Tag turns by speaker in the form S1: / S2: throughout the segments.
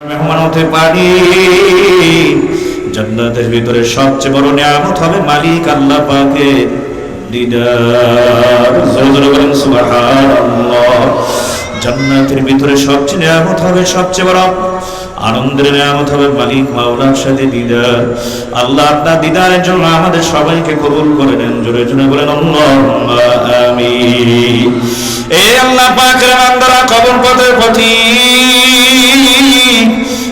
S1: মেহমান হতে পারি জান্নাতের ভিতরে সবচেয়ে বড় নিয়ামত হবে মালিক আল্লাহ পাকে দিদার। সুবহানাল্লাহ। জান্নাতের ভিতরে সবচেয়ে নিয়ামত হবে সবচেয়ে বড়, আনন্দের নিয়ামত হবে মালিক মাওলার সাথে দিদার। আল্লাহ আপনার দিদারের জন্য আমাদের সবাইকে কবুল করে নেন। জোরে জোরে বলেন, আল্লাহুম্মা আমিন। এ আল্লাহ পাকের পথের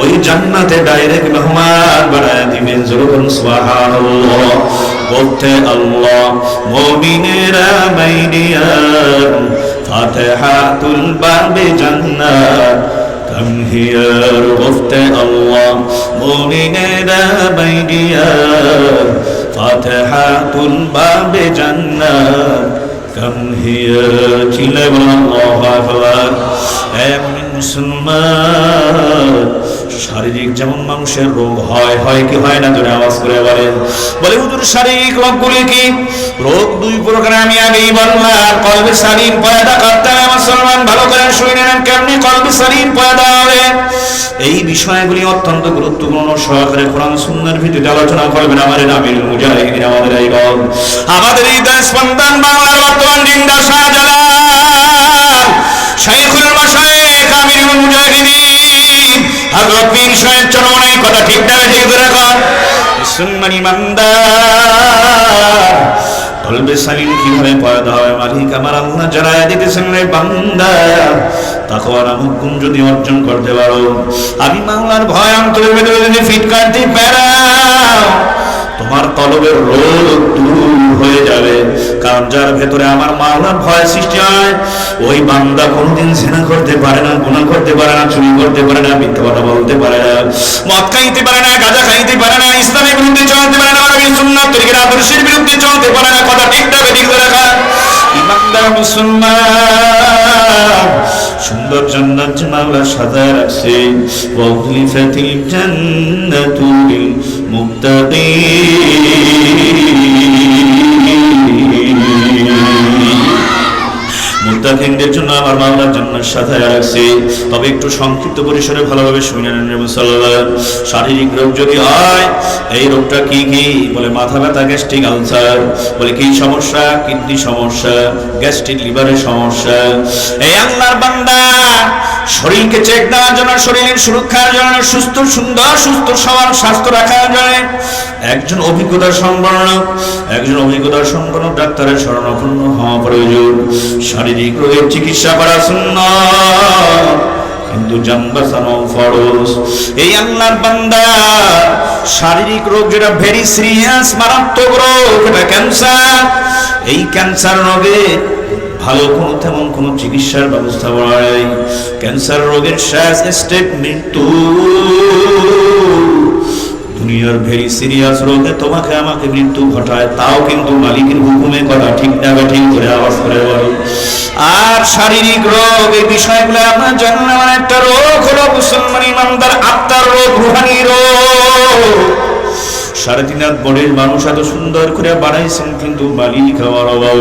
S1: ওই জান্নাতে ডাইরেক্ট মেহমান বানায় দিবেন যখন সুবহানাল্লাহ বলতে আল্লাহ মুমিনেরা মাইনিয়ার ফাতিহাতুল বাবে জান্নাত কাম হিয়ার বলতে আল্লাহ মুমিনেরা মাইনিয়ার ফাতিহাতুল বাবে জান্নাত كم هي تلاب الله أكبر এমন মুসলমান শারীরিক যেমন মানুষের রোগ হয় হয় কি হয় না ধরে আওয়াজ করে বলেন। বলে, হুজুর, শারীরিক রোগগুলি কি? রোগ দুই প্রকার আমি আগেই বললাম। কলবে সালিম পয়দা করতে হবে, মুসলমান ভালো করে শুনে নেন কেমনি কলবে সালিম পয়দা হবে। এই বিষয়গুলি অত্যন্ত গুরুত্বপূর্ণ, সহকারে কোরআন সুন্নাহর ভিত্তিতে আলোচনা করবেন আমাদের আমির মুজাহিদিন, আমাদের এই আমাদের এই দেশ স্পন্দন বাংলার বর্তমান জিন্দা শাহজালাল মুসলমান ইমানদার কলবে সালিম কীভাবে পয়দা হয়? মালিক আমার আল্লাহ জানায় দিতেছেন রে বান্দা। তাকওয়া নামক গুণ যদি অর্জন করতে পারো। আমি মাওলার ভয় অন্তরের ভেতরে যদি ফিট করতে পারাও, তোমার কলবের রোগ দূর হয়ে যাবে। কারণ যার ভেতরে আমার মাওলার ভয় সৃষ্টি হয় ওই বান্দা কোনোদিন জেনা করতে পারে না গুনাহ করতে পারে না, চুরি করতে পারে না, মিথ্যা কথা বলতে পারে না, মদ খাইতে পারে না, গাঁজা খাইতে পারে না, ইসলামের বিরুদ্ধে চলতে পারে না নবীর সুন্নাত, তরিকার আদর্শের বিরুদ্ধে চলতে পারে না, কথা ঠিক না বেঠিক রাখা। ইমানদার মুসলমান সুন্দর জান্নাত যে মাওলা সাজায় রাখছে। ওয়াউলিফাতিল জান্নাতু লিল মুত্তাকিন। মুত্তাকিনদের জন্য, আমার মাওলার জান্নাত সাজায় রাখছে। তবে একটু সংক্ষিপ্ত পরিসরে ভালোভাবে শুনে নেন শারীরিক রোগ যদি হয়, এই রোগটা কি কি? বলে মাথা ব্যথা, গ্যাস্ট্রিক আলসার। বলে কি সমস্যা? কিডনি সমস্যা, গ্যাস্ট্রিক লিভারের সমস্যা। এই আল্লাহর বান্দা শরীরকে চেক দেওয়ার জন্য, শরীরের সুরক্ষার জন্য, সুস্থ, সুন্দর, সুস্থ সবার স্বাস্থ্য রাখার জন্য একজন অভিজ্ঞতা সম্পন্ন একজন অভিজ্ঞতা সম্পন্ন ডাক্তারের শরণাপন্ন হওয়া প্রয়োজন। শারীরিক রোগের চিকিৎসা করা সুন্নাত। কিন্তু জান বাঁচানো ফরজ। এই আল্লাহর বান্দা শারীরিক রোগ যেটা ভেরি সিরিয়াস মারাত্মক রোগ এটা ক্যান্সার এই ক্যান্সার রোগে ভালো কোনো তেমন কোনো চিকিৎসার ব্যবস্থা করা ক্যান্সার রোগের শেষ স্টেপ মৃত্যু। দুনিয়ার ভেরি সিরিয়াস রোগে তোমাকে আমাকে মৃত্যু ঘটায়, তাও কিন্তু মালিকের হুকুমে কথা ঠিক না ঠিক করে আওয়াজ করে বলো। আর শারীরিক রোগ, এই বিষয়গুলো আপনার জন্য একটা রোগ হলো মুসলমান ইমানদার আত্মার রোগ, রুহানি রোগ। সাড়ে তিন হাত বড়ের মানুষ এত সুন্দর করে বানাইছেন কিন্তু মালিক আমার অভাব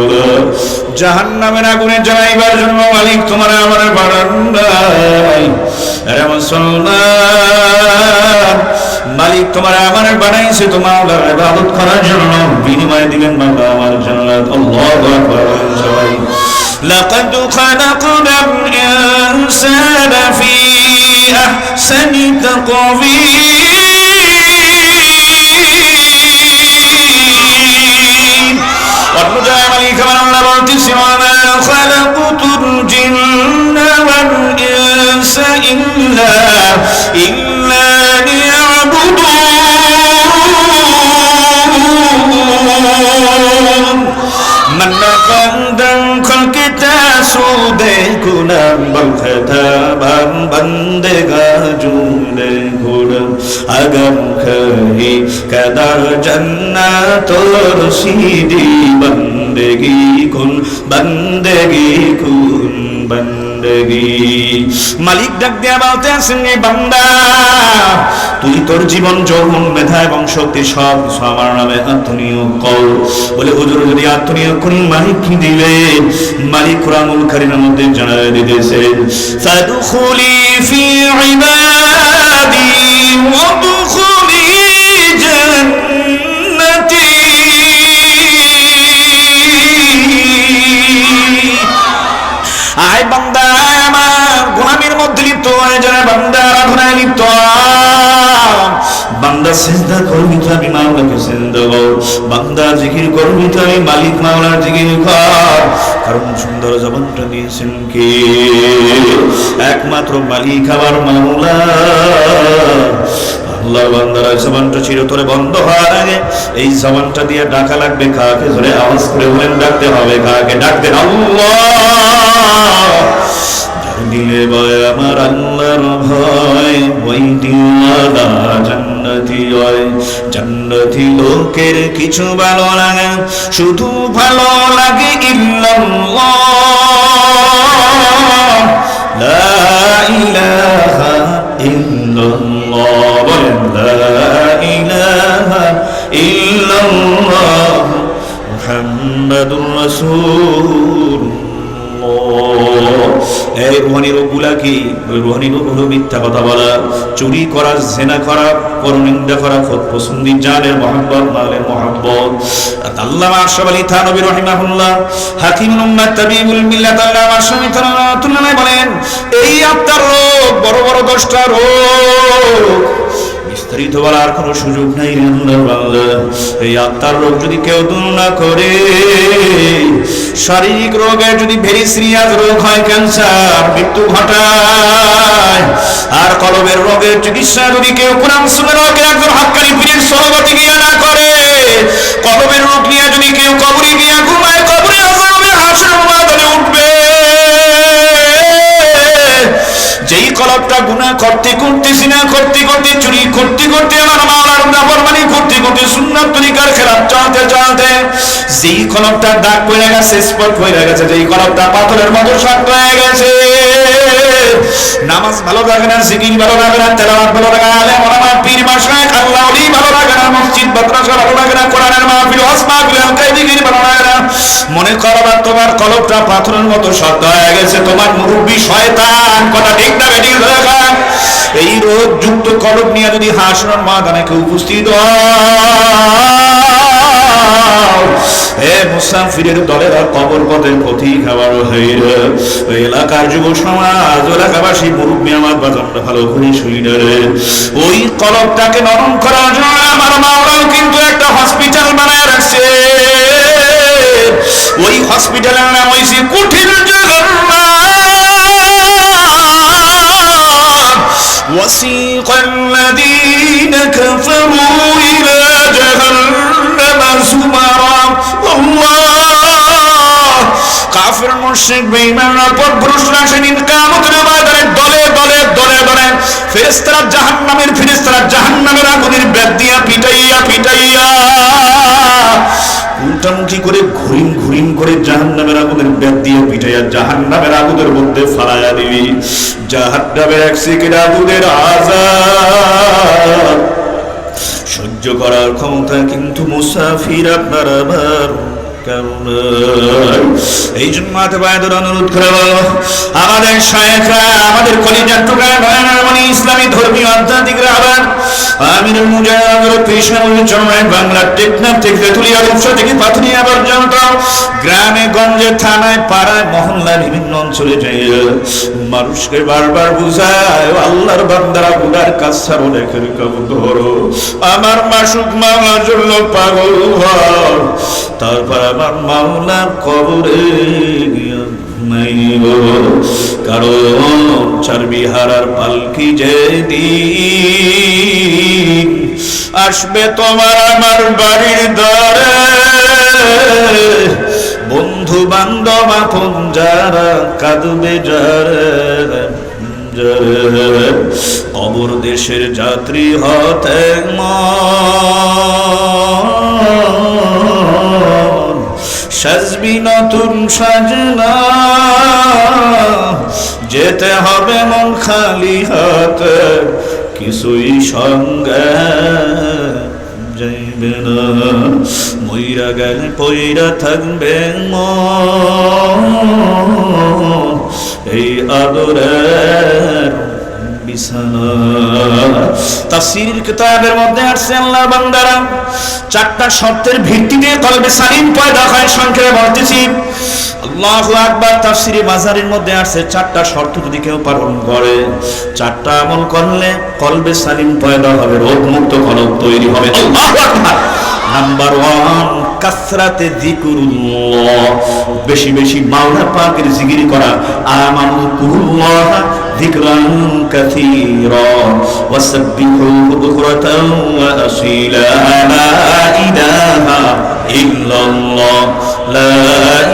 S1: জাহান নামের আগুনে জ্বালাইবার জন্য মালিক তোমার আমার বাড়ান নাই আরে মুসলমান মালিক তোমার আমার বানাইছে তোমার ইবাদত করার জন্য বিনিময় দিবেন বাবা আমার জান্নাত আল্লাহু আকবার সবাই لقد خلقنا الإنسان في أحسن تقويم الناس إلا إلا ليعبدون من بندن خلق تاسود كنا بختا بان بندگا جون گوڑ اگم کہی کدر جنات رسیدی بندگی کن بندگی کن بندگی বন্দগি মালিক ডাক দিয়া বলতে এই বান্দা, তুই তোর জীবন যৌবন, মেধা এবং শক্তি সব আমার নামে আত্মনিয়োগ কর। বলে হুজুর, যদি আত্মনিয়োগ করি, মালিক কি দিবে? মালিক কোরআনুল কারীমের মধ্যে জানায় দিতেছে ফাদখুলি ফি ইবাদি একমাত্র মালিক আবার মাওলা। আল্লাহ বান্দারা জবানটা চিরতরে বন্ধ হওয়ার আগে এই জবানটা দিয়ে ডাকা লাগবে, কাকে ধরে আওয়াজ করে বলেন, ডাকতে হবে, কাকে ডাকতে দিলে ভয় আমার আল্লাহর ভয় ওই দিওয়ালা জান্নাতি হয় জান্নাতি লোকের কিছু ভালো লাগে, শুধু ভালো লাগে ইল্লাল্লাহ। লা ইলাহা ইল্লাল্লাহ ইল্লাল্লাহ। মুহাম্মাদুর এই রুহানি রোগগুলা কি? ওই রোগ হলো মিথ্যা কথা বলা, চুরি করা, জেনা করা, পরনিন্দা করা খোদ পছন্দি জানের মোহাম্মদ মালের মোহাম্মদ আল্লাহ আশরাফ আলী থানবী রহিমাহুল্লাহ হাকিম উম্মাত তাবিবুল মিল্লাত আল্লাহ আশরাফ তুলনায় বলেন, এই আত্মার রোগ, বড় বড় দশটা রোগ। বিস্তারিত বলার কোনো সুযোগ নাই এই আত্মার রোগ যদি কেউ দূর না করে, শারীরিক রোগে যদি ভেরি সিরিয়াস রোগ হয়, ক্যান্সার, মৃত্যু ঘটায়, আর কলবের রোগের চিকিৎসা যদি কেউ কোরআন রোগের একজন হাক্কানি পীরের সহবতি গিয়ে না করে, কলবের রোগ নিয়ে যদি কেউ কবরে গিয়ে ঘুমায়, কবরে উঠবে। যেই কলবটা গুনাহ সুন্নাত তরিকার খেলাপ চলতে চলতে, যেই কলবটা দাগ পড়ে গেছে, স্পট হয়ে গেছে, যেই কলবটা পাথরের মতো শক্ত হয়ে গেছে। নামাজ ভালো লাগে না জিকির ভালো লাগে না, তেলাওয়াত ভালো লাগে না, আলেম, ওলামা, পীর মাশায়েখ আল্লাহ ভালো লাগে না, মসজিদ, মাদ্রাসা ভালো লাগে না, কোরআনের মাহফিল হজ মাহফিল হালকাই ভালো লাগে মনে করো না তোমার কলবটা পাথরের মতো শক্ত হয়ে গেছে, তোমার মুরব্বী শয়তান, কথা ঠিক না দেখা এই রোগ যুক্ত কলব নিয়ে যদি হাসনের মাদানে কেউ উপস্থিত হে কবর হইল ওই এলাকার যুব সমাজ, এলাকাবাসী, মুরব্বী আমার ভালো করে ওই নরম করার জন্য আমার কিন্তু একটা হসপিটাল বানায় রাখছে। ওই হসপিটালের নাম হয়েছে কুঠির জগন্নাথ وسيق الذين كفروا إلى جهنم زمرا الله কাফের মুশরিক বেঈমানরা পথভ্রষ্টরা সেদিন কিয়ামতের ময়দানে দলে দলে দলে দলে ফেরেশতারা জাহান্নামের ফেরেশতারা জাহান্নামের আগুনের বেদ দিয়া পিটাইয়া পিটাইয়া উল্টামুখী করে ঘুরিন ঘুরিন করে জাহান্নামের আগুনের বেদ দিয়ে পিটাইয়া জাহান্নামের আগুনের মধ্যে ফালাইয়া দিবি। জাহান্নামের এক সিকের আগুনের আজাদ। সহ্য করার ক্ষমতা কিন্তু মুসাফির আপনার আবার। এই জন্য অনুরোধ করে আমাদের শায়েখরা, আমাদের কলিজার টুকরা ইসলামী ধর্মীয় আধ্যাত্মিক রাবার আমিরুল মুজাহিদ পেশাউল জমায় বাংলা টেকনাফ থেকে তেতুলিয়া রূপসা থেকে পাথরিয়া পর্যন্ত গ্রামে, গঞ্জে, থানায়, পাড়ায়, মহল্লায়, বিভিন্ন অঞ্চলে মানুষকে বারবার বুঝায় আল্লাহর বান্দারা গুনার কাজ আমার মাসুক মামলার জন্য পাগল তারপর আমার মাওলার কবরে কারণ চারবি হারার পালকি যে আসবে তোমার আমার বাড়ির দ্বারে। বন্ধু বান্ধব আপন যারা কাঁদবে যারা অবর দেশের যাত্রী হতে মন। সাজবি নতুন সাজনা। যেতে হবে মন খালি হাতে, কিছুই সঙ্গে যাইবে না। মইরা গেলে পইরা থাকবে মন। এই আদরের তাফসীরের মধ্যে আসছে চারটা শর্তের ভিত্তিতে কলবে সালিম পয়দা মধ্যে আসছে, চারটা শর্ত যদি কেউ পালন করে, চারটা আমল করলে কলবে সালিম পয়দা হবে রোগ মুক্ত কলব তৈরি হবে। আল্লাহু আকবার! নাম্বার ওয়ান, কাসরাতে বেশি বেশি মাওলা পাকের জিকির করা। আমানু কুল্লাহ যিকরান কাসীরা ওয়াসাব্বিহুহু বুকরাতান ওয়া আসীলা, লা ইলাহা ইল্লাল্লাহ, লা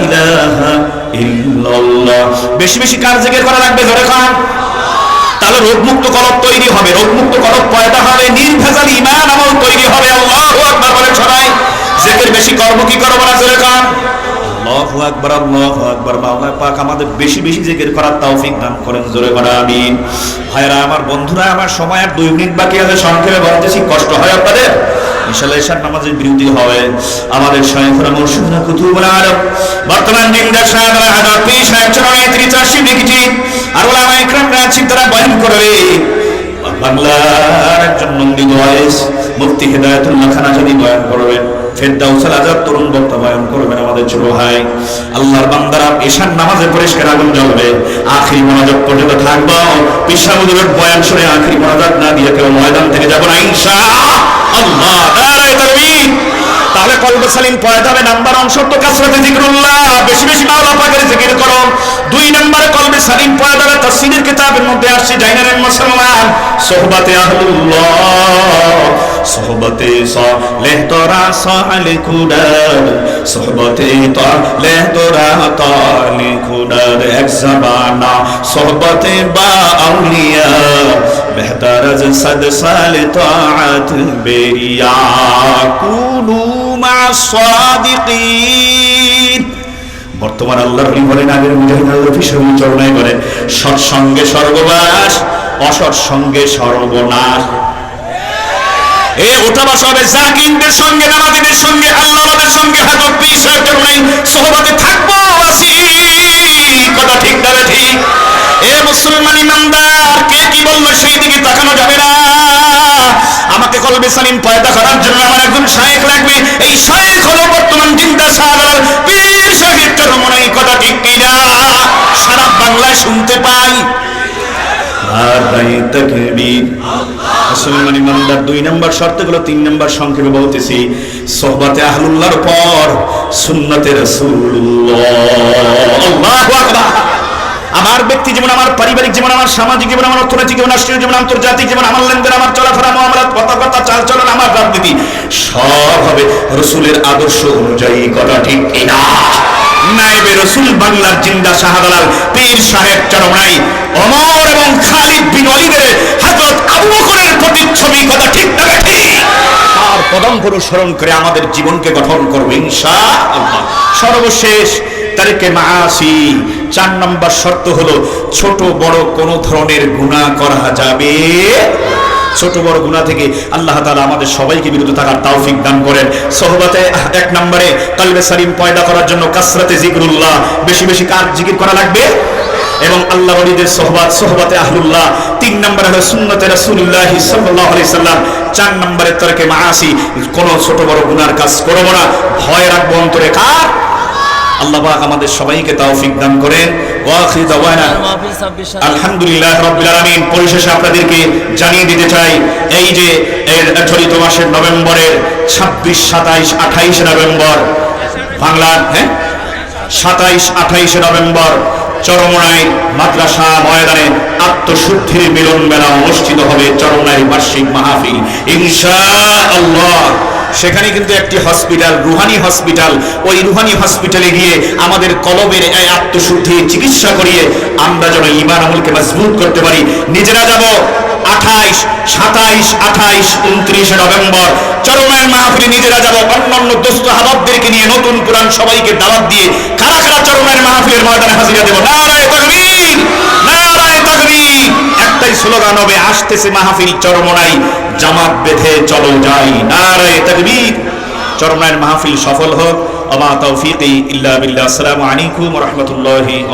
S1: ইলাহা ইল্লাল্লাহ। বেশি বেশি কার জিকির করা লাগবে ধরে খান তাহলে রোগমুক্ত কলব তৈরি হবে, রোগমুক্ত কলব পয়দা হবে, নির্ভেজাল ইমান আমল তৈরি হবে, আল্লাহু আকবার বলেন সবাই। জিকির বেশি করব কি করব না জোরে কান? আল্লাহু আকবার আল্লাহু আকবার। মাওলা পাক আমাদের বেশি বেশি জিকির করার তৌফিক দান করেন, জোরে বলা আমিন। ভাইরা আমার বন্ধুরা, আমার সময় আর দুই মিনিট বাকি আছে, সংক্ষেপে বলতেছি কষ্ট হয় আপনাদের? ইনশাআল্লাহ ঈশার নামাজের বিরতি হবে। আমাদের শাইখুল মুর্শিদুল কুতুবুল আলম, বর্তমান দিনদার সাহেব হাজার পীর সাহেব, চরণে তিনি চাষি লিখেছি আর ওলামা ইকরামরা আছেন, তারা বয়ান করবে। বাংলার একজন নন্দিত মুফতি হেদায়েতুল্লাহ খানা যদি বয়ান করবেন। ফেরদাউসাল আজাদ তরুণ বক্তা করবেন আমাদের ছোট ভাই। আল্লাহর বান্দারা ঈশান নামাজে পরিষ্কার আগুন জ্বলবে। আখিরি মনোযোগ পর্যন্ত থাকব। পিসাবুদের বয়ান শুনে আখিরি মনোযোগ না দিয়ে কেউ ময়দান থেকে যাব না ইনশা আল্লাহ তাকবীর। তাহলে কলবে সালিম পয়দা হবে নাম্বার অংশ তো কাসরাতে জিকরুল্লাহ। বেশি বেশি মাওলা পাকের জিকির করো দুই নম্বরে কলবে সালিম পয়দা হবে তাফসীরের কিতাবের মধ্যে আসছে জাইনারের মুসলমান, সোহবাতে আহলুল্লাহ, সোহবতে তোরা সালে খুদার সোহবতে এক জামানা সোহবতে বা আউলিয়া বেহতর সদ সাল বেরিয়া। বর্তমান আল্লাহ নবী বলেন, আগের মুজাহিদ আল্লাহ ফিসবি চরণায় বলেন সৎসঙ্গে স্বর্গবাস অসৎ সঙ্গে সর্বনাশ এ ওঠা বসা হবে জাকিনদের সঙ্গে, নামাজিদের সঙ্গে আল্লাহদের সঙ্গে, হাজত পীর সাহেব চরণাই সোহবতে থাকব আসি কথা ঠিক না ঠিক? এ মুসলমান ইমানদার, কে কি বলল সেই দিকে তাকানো যাবে না। আমাকে কলবে সালিম পয়দা করার জন্য আমার একজন শায়েখ লাগবে। এই শায়েখ হলো বর্তমান জিন্দা সাহাবার পীর সাহেব চরমনে এই কথা ঠিক কিনা সারা বাংলায় শুনতে পাই। নম্বর সংক্ষেপে বলতেছি আহলুল্লাহর পর সুন্নতে আকবার। আমার ব্যক্তি জীবন, আমার পারিবারিক জীবন, আমার সামাজিক জীবন, আমার অর্থনৈতিক জীবন, রাষ্ট্রীয় জীবন, আন্তর্জাতিক জীবন, আমার লেনদেন, আমার চলাফেরা মহামারাত কথাবার্তা চাল চলন আমার রাজনীতি, সব হবে রসুলের আদর্শ অনুযায়ী, কথা ঠিক কিনা? না সর্বশেষ তারিখে মাসি চার নম্বর শর্ত হলো, ছোট বড় কোন ধরনের গুনাহ করা যাবে ছোট বড় গুণা থেকে আল্লাহ তাআলা আমাদের সবাইকে বিরত থাকার তৌফিক দান করেন। সোহবতে এক নম্বরে কলবে সালিম পয়দা করার জন্য কাসরাতে জিকরুল্লাহ বেশি বেশি কার জিকির করা লাগবে? এবং আল্লাহ ওলিদের সোহবাত, সোহবাতে আহলুল্লাহ। তিন নম্বরে হলো সুন্নতে রাসূলুল্লাহ সাল্লাল্লাহু আলাইহি সাল্লাম। চার নম্বরে তরকে মাআসি কোন ছোট বড় গুনার কাজ করব না। ভয় রাখব অন্তরে কার? আল্লাহ পাক আমাদের সবাইকে তৌফিক দান করেন ওয়া আখির দাওয়ানা। আলহামদুলিল্লাহ রাব্বিল আলামিন। পরিশেষে আপনাদেরকে জানিয়ে দিতে চাই, এই যে এর চলিত মাসের নভেম্বরের 26 27 28 নভেম্বর, বাংলার হ্যাঁ? সাতাইশ, আঠাইশে নভেম্বর চরমনাই মাদ্রাসা ময়দানে আত্মশুদ্ধির মিলন মেলা অনুষ্ঠিত হবে চরমনাই চরমায়ের বার্ষিক মাহফিল। ইনশাআল্লাহ। সেখানে কিন্তু একটি হসপিটাল, রুহানি হসপিটাল। ওই রুহানি হসপিটালে গিয়ে আমাদের কলবের আত্মশুদ্ধি চিকিৎসা করিয়ে আমরা যেন ইমান আমলকে মজবুত করতে পারি। নিজেরা যাব সাতাইশ, আঠাইশ, উনত্রিশে নভেম্বর। চরমের মাহফিলে নিজেরা যাব, অন্যান্য দোস্ত হাবাবদেরকে নিয়ে নতুন কোরআন সবাইকে দাওয়াত দিয়ে কারা কারা চরমের মাহফিলের ময়দানে হাজিরা দেবো? নারায় তকবীর! নারায় তকবীর! একটাই স্লোগান হবে, আসতেছে মাহফিল চরমনাই জামাত বেঁধে চলো যাই। নারায় তকবীর! চরমনায়ের মাহফিল সফল হোক। আমা তৌফিকি ইল্লা বিল্লাহ। আসসালামু আলাইকুম ওয়া রাহমাতুল্লাহি